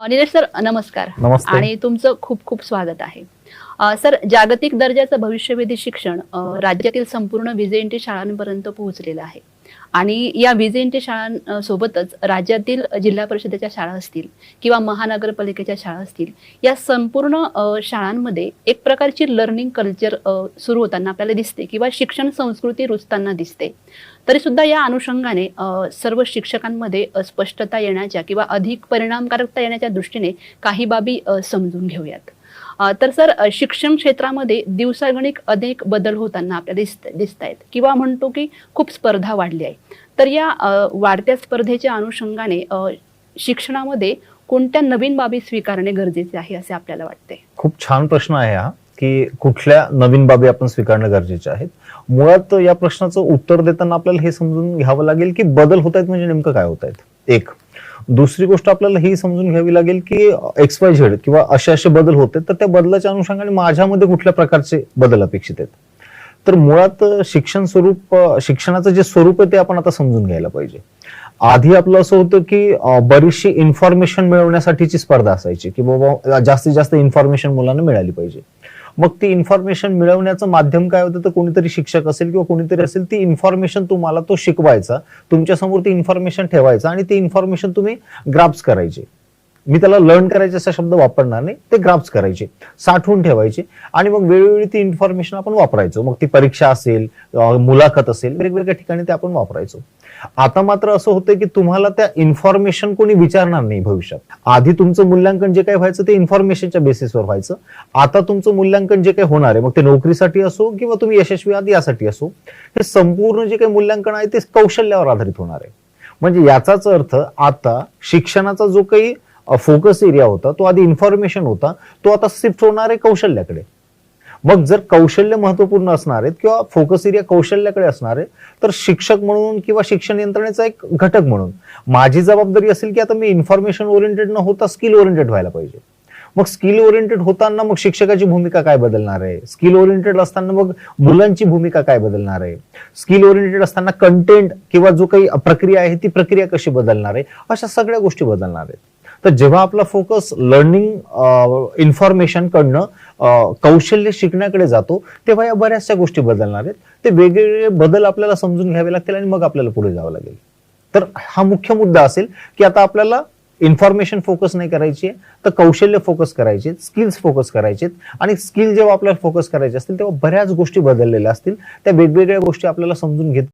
Nilesh sir नमस्कार. आणि तुमचं खूप खूप स्वागत आहे. सर जागतिक दर्जाचं भविष्यवेधी शिक्षण राज्यातील संपूर्ण विजेएनटी शाळांपर्यंत पोहोचलेलं आहे. आणि या विजेएनटी शाळांसोबतच राज्यातील जिल्हा परिषदेच्या शाळा असतील किंवा महानगरपालिकेच्या शाळा असतील या संपूर्ण शाळांमध्ये एक प्रकारची लर्निंग कल्चर सुरू होताना आपल्याला दिसते किंवा शिक्षण संस्कृती रुजताना दिसते. तरी सुद्धा या अनुषंगाने सर्व शिक्षकांमध्ये स्पष्टता येण्याच्या किंवा अधिक परिणामकारकता येण्याच्या दृष्टीने काही बाबी समजून घेऊयात. तर सर शिक्षण क्षेत्रामध्ये दिवसागणिक अनेक बदल होताना आपल्याला दिसत दिसत आहेत किंवा म्हणतो की खूप स्पर्धा वाढली आहे. तर या वाढत्या स्पर्धेच्या अनुषंगाने शिक्षणामध्ये कोणत्या नवीन बाबी स्वीकारणे गरजेचे आहे असे आपल्याला वाटते? खूप छान प्रश्न आहे हा की कुठल्या नवीन बाबी आपण स्वीकारणं गरजेचे आहेत? मुळात या प्रश्नाचं उत्तर देताना आपल्याला हे समजून घ्यावं लागेल की बदल होत आहेत म्हणजे नेमकं काय होत आहेत एक दुसरी गोष्ट आपल्याला ही समजून घ्यावी लागेल की एक्स वाय झेड किंवा असे असे बदल होते तर त्या बदलाच्या अनुषंगाने माझ्यामध्ये कुठल्या प्रकारचे बदल अपेक्षित आहेत? तर मुळात शिक्षण स्वरूप शिक्षणाचं जे स्वरूप आहे ते आपण आता समजून घ्यायला पाहिजे. आधी आपलं असं होतं की बरीचशी इन्फॉर्मेशन मिळवण्यासाठीची स्पर्धा असायची की बाबा जास्तीत जास्त इन्फॉर्मेशन मुलांना मिळाली पाहिजे. मग ती इन्फॉर्मेशन मिळवण्याचं माध्यम काय होतं? तर कोणीतरी शिक्षक असेल किंवा कोणीतरी असेल ती इन्फॉर्मेशन तुम्हाला तो शिकवायचा. तुमच्यासमोर ती इन्फॉर्मेशन ठेवायचा आणि ती इन्फॉर्मेशन तुम्ही ग्राफ्स करायची. मी त्याला लर्न करायचे असा शब्द वापरणार नाही ते ग्राफ्स करायचे साठवून ठेवायचे आणि मग वेळोवेळी ती इन्फॉर्मेशन आपण वापरायचो. मग ती परीक्षा असेल मुलाखत असेल वेगवेगळ्या ठिकाणी ते आपण वापरायचो. आता मात्र असं होतं की तुम्हाला त्या इन्फॉर्मेशन कोणी विचारणार नाही भविष्यात. आधी तुमचं मूल्यांकन जे काही व्हायचं ते इन्फॉर्मेशनच्या बेसिसवर व्हायचं. आता तुमचं मूल्यांकन जे काही होणार आहे मग ते नोकरीसाठी असो किंवा तुम्ही यशस्वी आहात यासाठी असो हे संपूर्ण जे काही मूल्यांकन आहे ते कौशल्यावर आधारित होणार आहे. म्हणजे याचाच अर्थ आता शिक्षणाचा जो काही फोकस एरिया होता तो आधी इन्फॉर्मेशन होता तो आता शिफ्ट होणार आहे कौशल्याकडे. मग जर कौशल्य महत्त्वपूर्ण असणार आहेत किंवा फोकस एरिया कौशल्याकडे असणार आहे तर शिक्षक म्हणून किंवा शिक्षण यंत्रणेचा एक घटक म्हणून. माझी जबाबदारी असेल की आता मी इन्फॉर्मेशन ओरिएंटेड न होता स्किल ओरिएंटेड व्हायला पाहिजे. मग स्किल ओरिएंटेड होताना मग शिक्षकाची भूमिका काय बदलणार आहे? स्किल ओरिएंटेड असताना मग मुलांची भूमिका काय बदलणार आहे? स्किल ओरिएंटेड असताना कंटेंट किंवा जो काही प्रक्रिया आहे ती प्रक्रिया कशी बदलणार आहे? अशा सगळ्या गोष्टी बदलणार आहेत. तर जेव्हा आपला फोकस लर्निंग इन्फॉर्मेशन कडनं कौशल्य शिकण्याकडे जातो तेव्हा या बऱ्याचशा गोष्टी बदलणार आहेत. ते वेगवेगळे बदल आपल्याला समजून घ्यावे लागतील आणि मग आपल्याला पुढे जावं लागेल. तर हा मुख्य मुद्दा असेल की आता आपल्याला इन्फॉर्मेशन फोकस नाही करायची तर कौशल्य फोकस करायचे स्किल्स फोकस करायचे आणि स्किल जेव्हा आपल्याला फोकस करायचे असतील तेव्हा बऱ्याच गोष्टी बदललेल्या असतील. त्या वेगवेगळ्या गोष्टी आपल्याला समजून घेत